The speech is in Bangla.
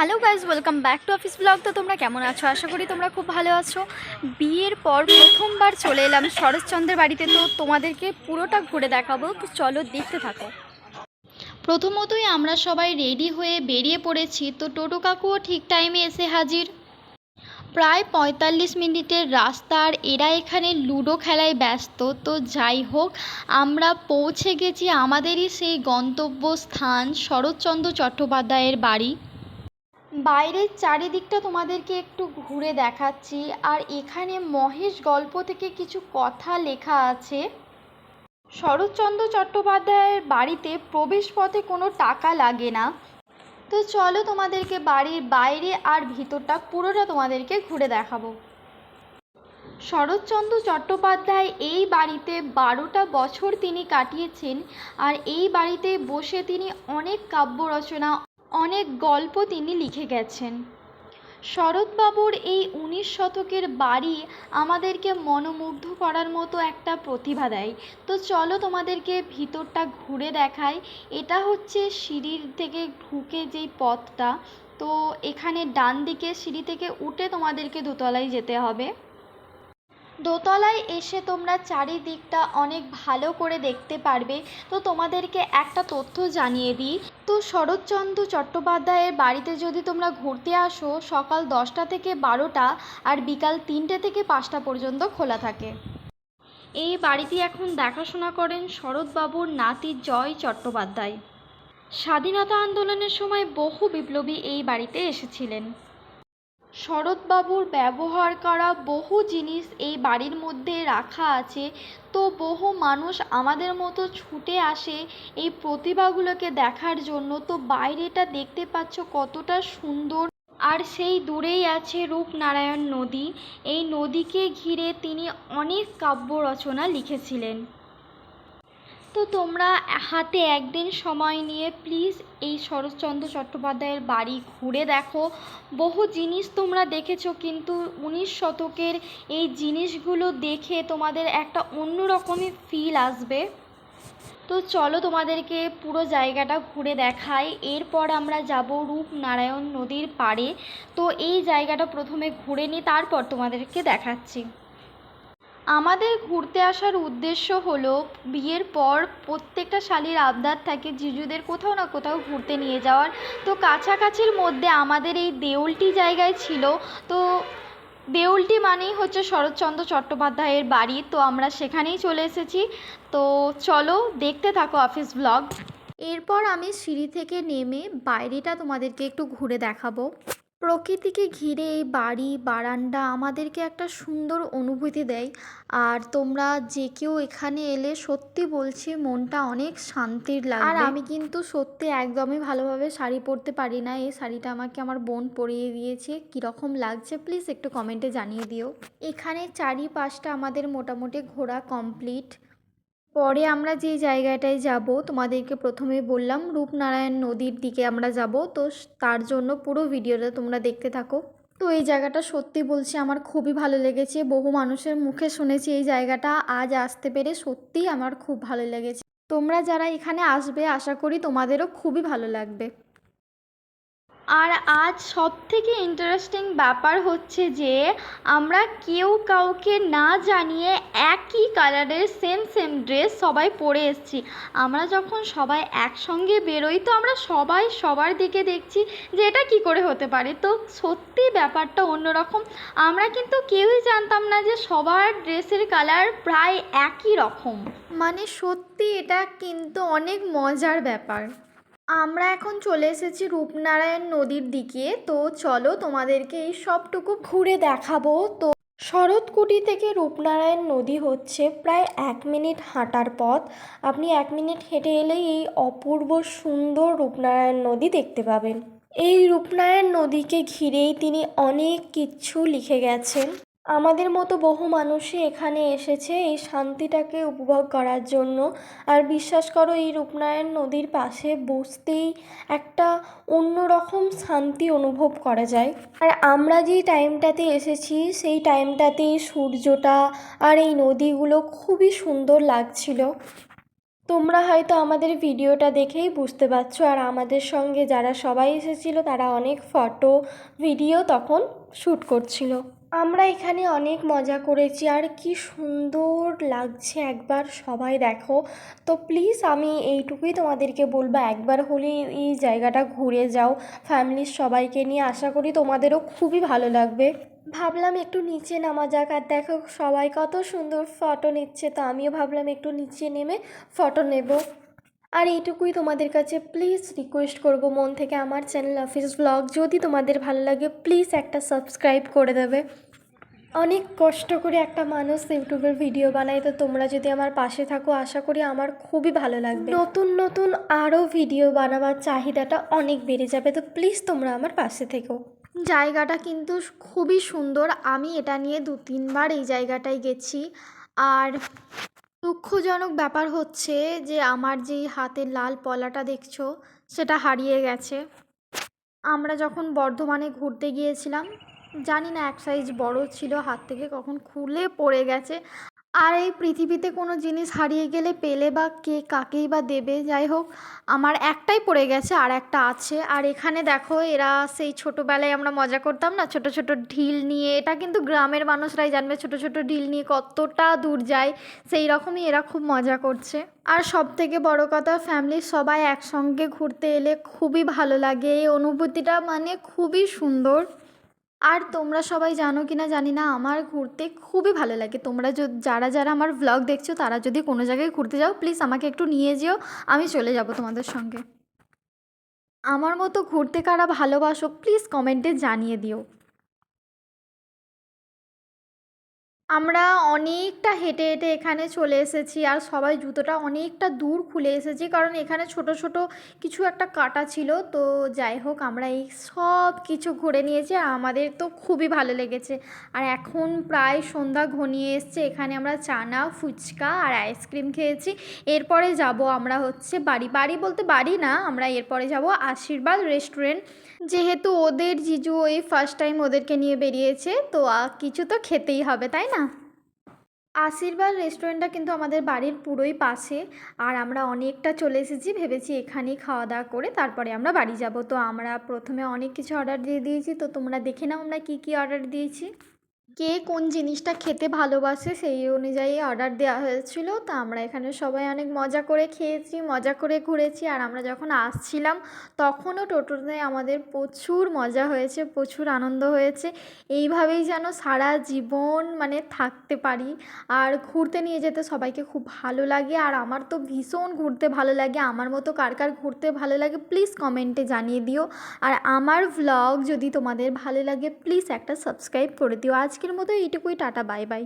Hello guys welcome back to office blog তো তোমরা কেমন আছো? আশা করি তোমরা খুব ভালো আছো। বিয়ের পর প্রথমবার চলে এলাম শরৎচন্দ্রের বাড়িতে। তো তোমাদেরকে পুরোটা ঘুরে দেখাবো। তো চলো দেখতে থাকো। প্রথমতই আমরা সবাই রেডি হয়ে বেরিয়ে পড়েছি। তো টোটো কাকুও ঠিক টাইমে এসে হাজির। প্রায় পঁয়তাল্লিশ মিনিটের রাস্তা আর এরা এখানে লুডো খেলায় ব্যস্ত। তো যাই হোক, আমরা পৌঁছে গেছি আমাদেরই সেই গন্তব্যস্থান শরৎচন্দ্র চট্টোপাধ্যায়ের বাড়ি। বাইরের চারিদিকটা তোমাদেরকে একটু ঘুরে দেখাচ্ছি, আর এখানে মহেশ গল্প থেকে কিছু কথা লেখা আছে। শরৎচন্দ্র চট্টোপাধ্যায়ের বাড়িতে প্রবেশ পথে কোনো টাকা লাগে না। তো চলো তোমাদেরকে বাড়ির বাইরে আর ভিতরটা পুরোটা তোমাদেরকে ঘুরে দেখাবো। শরৎচন্দ্র চট্টোপাধ্যায় এই বাড়িতে বারোটা বছর তিনি কাটিয়েছেন, আর এই বাড়িতে বসে তিনি অনেক কাব্য রচনা অনেক গল্প তিনি লিখে গেছেন। শরৎবাবুর এই উনিশ শতকের বাড়ি আমাদেরকে মনোমুগ্ধ করার মতো একটা প্রতিভা দেয়। তো চলো তোমাদেরকে ভিতরটা ঘুরে দেখাই। এটা হচ্ছে সিঁড়ির থেকে ঢুকে যেই পথটা। তো এখানে ডান দিকে সিঁড়ি থেকে উঠে তোমাদেরকে দোতলায় যেতে হবে। দোতলায় এসে তোমরা চারিদিকটা অনেক ভালো করে দেখতে পারবে। তো তোমাদেরকে একটা তথ্য জানিয়ে দিই। তো শরৎচন্দ্র চট্টোপাধ্যায়ের বাড়িতে যদি তোমরা ঘুরতে আসো, সকাল দশটা থেকে বারোটা আর বিকাল তিনটে থেকে পাঁচটা পর্যন্ত খোলা থাকে। এই বাড়িটি এখন দেখাশোনা করেন শরৎবাবুর নাতি জয় চট্টোপাধ্যায়। স্বাধীনতা আন্দোলনের সময় বহু বিপ্লবী এই বাড়িতে এসেছিলেন। শরৎবাবুর ব্যবহার করা বহু জিনিস এই বাড়ির মধ্যে রাখা আছে। তো বহু মানুষ আমাদের মতো ছুটে আসে এই প্রতিভাগুলোকে দেখার জন্য। তো বাইরেটা দেখতে পাচ্ছ কতটা সুন্দর। আর সেই দূরেই আছে রূপনারায়ণ নদী। এই নদীকে ঘিরে তিনি অনেক কাব্য রচনা লিখেছিলেন। তো তোমরা হাতে একদিন সময় নিয়ে প্লিজ এই শরৎচন্দ্র চট্টোপাধ্যায়ের বাড়ি ঘুরে দেখো। বহু জিনিস তোমরা দেখেছ, কিন্তু উনিশ শতকের এই জিনিসগুলো দেখে তোমাদের একটা অন্য রকমের ফিল আসবে। তো চলো তোমাদেরকে পুরো জায়গাটা ঘুরে দেখাই। এরপর আমরা যাব রূপনারায়ণ নদীর পাড়ে। তো এই জায়গাটা প্রথমে ঘুরে নিই, তারপর তোমাদেরকে দেখাচ্ছি। আমাদের ঘুরতে আসার উদ্দেশ্য হলো বিয়ের পর প্রত্যেকটা শালির আবদার থাকে জিজুদের কোথাও না কোথাও ঘুরতে নিয়ে যাওয়ার। তো কাছাকাছির মধ্যে আমাদের এই দেউলটি জায়গায় ছিল। তো দেউলটি মানেই হচ্ছে শরৎচন্দ্র চট্টোপাধ্যায়ের বাড়ি। তো আমরা সেখানেই চলে এসেছি। তো চলো দেখতে থাকো অফিস ব্লগ। এরপর আমি সিঁড়ি থেকে নেমে বাইরেটা তোমাদেরকে একটু ঘুরে দেখাবো। প্রকৃতিকে ঘিরে এই বাড়ি বারান্দা আমাদেরকে একটা সুন্দর অনুভূতি দেয়। আর তোমরা যে কেউ এখানে এলে সত্যি বলছি মনটা অনেক শান্তির লাগে আর আমি কিন্তু সত্যি একদমই ভালোভাবে শাড়ি পরতে পারি না। এই শাড়িটা আমাকে আমার বোন পরিয়ে দিয়েছে। কীরকম লাগছে প্লিজ একটু কমেন্টে জানিয়ে দিও। এখানে চারিপাশটা আমাদের মোটামুটি ঘোরা কমপ্লিট। পরে আমরা যে জায়গাটায় যাব, তোমাদেরকে প্রথমে বললাম রূপনারায়ণ নদীর দিকে আমরা যাব। তো তার জন্য পুরো ভিডিওটা তোমরা দেখতে থাকো। তো এই জায়গাটা সত্যি বলছি আমার খুবই ভালো লেগেছে। বহু মানুষের মুখে শুনেছি এই জায়গাটা। আজ আসতে পেরে সত্যিই আমার খুব ভালো লেগেছে। তোমরা যারা এখানে আসবে, আশা করি তোমাদেরও খুবই ভালো লাগবে। আর আজ সব থেকে ইন্টারেস্টিং ব্যাপার হচ্ছে যে, আমরা কেউ কাউকে না জানিয়ে একই কালারের সেম সেম ড্রেস সবাই পরে এসেছি। আমরা যখন সবাই একসঙ্গে বেরোই, তো আমরা সবাই সবার দিকে দেখছি যে, এটা কী করে হতে পারে? তো সত্যি ব্যাপারটা অন্যরকম। আমরা কিন্তু কেউই জানতাম না যে, সবার ড্রেসের কালার প্রায় একই রকম। মানে সত্যি এটা কিন্তু অনেক মজার ব্যাপার। আমরা এখন চলে এসেছি রূপনারায়ণ নদীর দিকে। তো চলো তোমাদেরকে এই সবটুকু ঘুরে দেখাবো। তো শরৎকুটি থেকে রূপনারায়ণ নদী হচ্ছে প্রায় এক মিনিট হাঁটার পথ। আপনি এক মিনিট হেঁটে এলেই এই অপূর্ব সুন্দর রূপনারায়ণ নদী দেখতে পাবেন। এই রূপনারায়ণ নদীকে ঘিরেই তিনি অনেক কিছু লিখে গেছেন। আমাদের মতো বহু মানুষই এখানে এসেছে এই শান্তিটাকে উপভোগ করার জন্য। আর বিশ্বাস করো, এই রূপনারায়ণ নদীর পাশে বসতেই একটা অন্যরকম শান্তি অনুভব করা যায়। আর আমরা যেই টাইমটাতে এসেছি, সেই টাইমটাতেই সূর্যটা আর এই নদীগুলো খুবই সুন্দর লাগছিল। তোমরা হয়তো আমাদের ভিডিওটা দেখেই বুঝতে পারছ, আর আমাদের সঙ্গে যারা সবাই এসেছিল, তারা অনেক ফটো, ভিডিও তখন শ্যুট করছিল। আমরা এখানে অনেক মজা করেছি আর কি সুন্দর লাগছে একবার সবাই দেখো। তো প্লিজ আমি এইটুকুই তোমাদেরকে বলব, একবার হলে এই জায়গাটা ঘুরে যাও। ফ্যামিলির সবাইকে নিয়ে আশা করি তোমাদেরও খুবই ভালো লাগবে। ভাবলাম একটু নিচে নামা যাক আর দেখো সবাই কত সুন্দর ফটো নিচ্ছে। তো আমিও ভাবলাম একটু নিচে নেমে ফটো নেব। আর এইটুকুই তোমাদের কাছে প্লিজ রিকোয়েস্ট করব। মন থেকে আমার চ্যানেল অফিস ব্লগ যদি তোমাদের ভালো লাগে প্লিজ একটা সাবস্ক্রাইব করে দেবে। অনেক কষ্ট করে একটা মানুষ ইউটিউবের ভিডিও বানায়। তো তোমরা যদি আমার পাশে থাকো, আশা করি আমার খুবই ভালো লাগবে। নতুন নতুন আরও ভিডিও বানাবার চাহিদাটা অনেক বেড়ে যাবে। তো প্লিজ তোমরা আমার পাশে থেকো। জায়গাটা কিন্তু খুবই সুন্দর। আমি এটা নিয়ে দু তিনবার এই জায়গাটায় গেছি। আর দুঃখজনক ব্যাপার হচ্ছে যে, আমার যেই হাতের লাল পলাটা দেখছ, সেটা হারিয়ে গেছে। আমরা যখন বর্ধমানে ঘুরতে গিয়েছিলাম, জানি না এক সাইজ বড় ছিল, হাত থেকে কখন খুলে পড়ে গেছে। আর এই পৃথিবীতে কোনো জিনিস হারিয়ে গেলে পেলে বা কে কাকেই বা দেবে, যাই হোক, আমার একটাই পড়ে গেছে আর একটা আছে। আর এখানে দেখো, এরা সেই ছোটোবেলায় আমরা মজা করতাম না, ছোট ছোট ঢিল নিয়ে, এটা কিন্তু গ্রামের মানুষরাই জানবে, ছোট ছোট ঢিল নিয়ে কতটা দূর যায়, সেই রকমই এরা খুব মজা করছে। আর সব থেকে বড় কথা ফ্যামিলির সবাই একসঙ্গে ঘুরতে এলে খুবই ভালো লাগে, এই অনুভূতিটা মানে খুবই সুন্দর। আর তোমরা সবাই জানো কি না জানি না, আমার ঘুরতে খুবই ভালো লাগে। তোমরা যারা যারা আমার ভ্লগ দেখছ, তারা যদি কোনো জায়গায় ঘুরতে যাও প্লিজ আমাকে একটু নিয়ে যেও, আমি চলে যাব তোমাদের সঙ্গে। আমার মতো ঘুরতে কারা ভালোবাসো প্লিজ কমেন্টে জানিয়ে দিও। আমরা অনেকটা হেঁটে হেঁটে এখানে চলে এসেছি আর সবাই জুতোটা অনেকটা দূর খুলে এসেছি কারণ এখানে ছোট ছোট কিছু একটা কাটা ছিল। তো যাই হোক, আমরা এই সব কিছু ঘুরে নিয়েছি আর আমাদের তো খুবই ভালো লেগেছে। আর এখন প্রায় সন্ধ্যা ঘনিয়ে এসছে, এখানে আমরা চানা ফুচকা আর আইসক্রিম খেয়েছি। এরপরে যাব আমরা হচ্ছে বাড়ি। বাড়ি বলতে বাড়ি না, আমরা এরপরে যাব আশীর্বাদ রেস্টুরেন্ট। যেহেতু ওদের জিজু এই ফার্স্ট টাইম ওদেরকে নিয়ে বেরিয়েছে, তো কিছু তো খেতেই হবে, তাই না? আশীর্বাদ রেস্টুরেন্টটা কিন্তু আমাদের বাড়ির পুরোই পাশে। আর আমরা অনেকটা চলে এসেছি, ভেবেছি এখানেই খাওয়া দাওয়া করে তারপরে আমরা বাড়ি যাব। তো আমরা প্রথমে অনেক কিছু অর্ডার দিয়ে দিয়েছি। তো তোমরা দেখে নাও আমরা কী কী অর্ডার দিয়েছি। কে কোন জিনিসটা খেতে ভালোবাসে সেই অনুযায়ী অর্ডার দেওয়া হয়েছিল। তো আমরা এখানে সবাই অনেক মজা করে খেয়েছি, মজা করে ঘুরেছি। আর আমরা যখন আসছিলাম, তখনও টোটোতে আমাদের প্রচুর মজা হয়েছে, প্রচুর আনন্দ হয়েছে। এইভাবেই যেন সারা জীবন মানে থাকতে পারি। আর ঘুরতে নিয়ে যেতে সবাইকে খুব ভালো লাগে। আর আমার তো ভীষণ ঘুরতে ভালো লাগে। আমার মতো কার কার ঘুরতে ভালো লাগে প্লিজ কমেন্টে জানিয়ে দিও। আর আমার ভ্লগ যদি তোমাদের ভালো লাগে প্লিজ একটা সাবস্ক্রাইব করে দিও। আজকের মতো এইটুকুই টাটা বাই বাই।